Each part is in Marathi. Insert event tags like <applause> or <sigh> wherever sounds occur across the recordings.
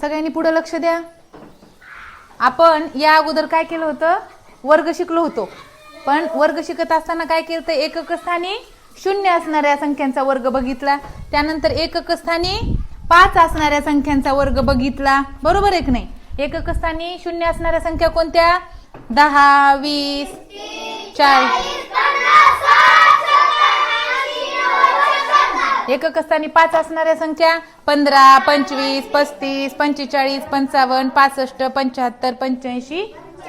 सगळ्यांनी पुढे लक्ष द्या. आपण या अगोदर काय केलं होतं? वर्ग शिकलो होतो. पण वर्ग शिकत असताना काय केलं? तर एकक स्थानी शून्य असणाऱ्या संख्यांचा वर्ग बघितला. त्यानंतर एकक स्थानी पाच असणाऱ्या संख्यांचा वर्ग बघितला. बरोबर एक नाही? एकक स्थानी शून्य असणाऱ्या संख्या कोणत्या? दहा वीस चाळीस. एकक स्थानी पाच असणाऱ्या संख्या पंधरा पंचवीस पस्तीस पंचेचाळीस पंचावन्न पासष्ट पंच्याहत्तर पंच्याऐंशी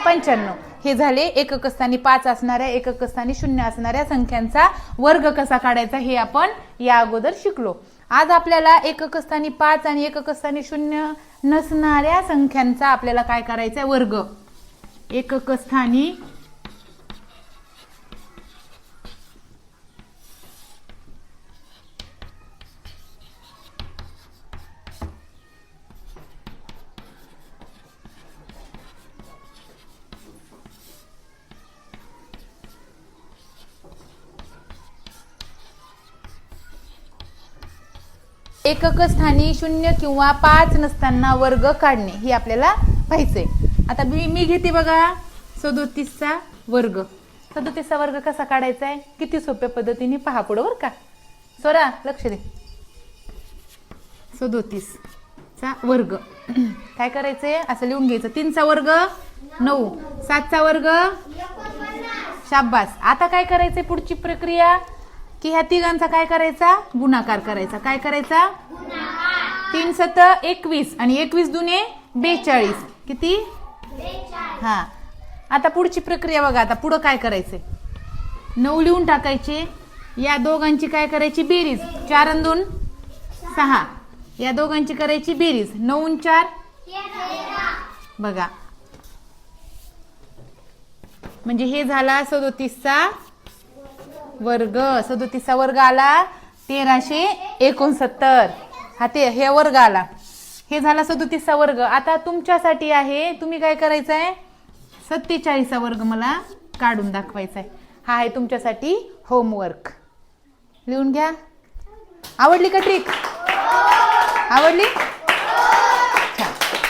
पंच्याण्णव. हे झाले एकक स्थानी पाच असणाऱ्या एकक स्थानी शून्य असणाऱ्या संख्यांचा वर्ग कसा काढायचा हे आपण या अगोदर शिकलो. आज आपल्याला एकक स्थानी पाच आणि एकक स्थानी शून्य नसणाऱ्या संख्यांचा आपल्याला काय करायचा आहे वर्ग. एकक स्थानी एकक स्थानी शून्य किंवा पाच नसताना वर्ग काढणे हे आपल्याला पाहिजे आता मी मी घेते बघा सदोतीसचा वर्ग. सदोतीसचा वर्ग कसा काढायचा आहे किती सोप्या पद्धतीने पहा पुढं बरं का. सोरा लक्ष दे. सदोतीसचा वर्ग. <clears throat> काय करायचंय? असं लिहून घ्यायचं. तीनचा वर्ग नऊ. सातचा वर्ग शाब्बास आता काय करायचंय पुढची प्रक्रिया? की ह्या तिघांचा काय करायचा? गुणाकार करायचा. काय करायचा? तीन सत एकवीस. आणि एकवीस दुने बेचाळीस. किती? हा. आता पुढची प्रक्रिया बघा. आता पुढं काय करायचंय? नऊ लिहून टाकायचे. या दोघांची काय करायची? बेरीज. चार दोन सहा. या दोघांची करायची बेरीज. नऊ चार बघा. म्हणजे हे झाला सदोतीसचा वर्ग. सदोतीसचा वर्ग आला. तेराशे एकोणसत्तर. हा ते हे वर्ग आला. हे झाला सदोतीसचा वर्ग. आता तुमच्यासाठी आहे तुम्ही काय करायचं आहे सत्तेचाळीसचा वर्ग मला काढून दाखवायचा आहे हा आहे तुमच्यासाठी होमवर्क लिहून घ्या. आवडली का ट्रिक आवडली?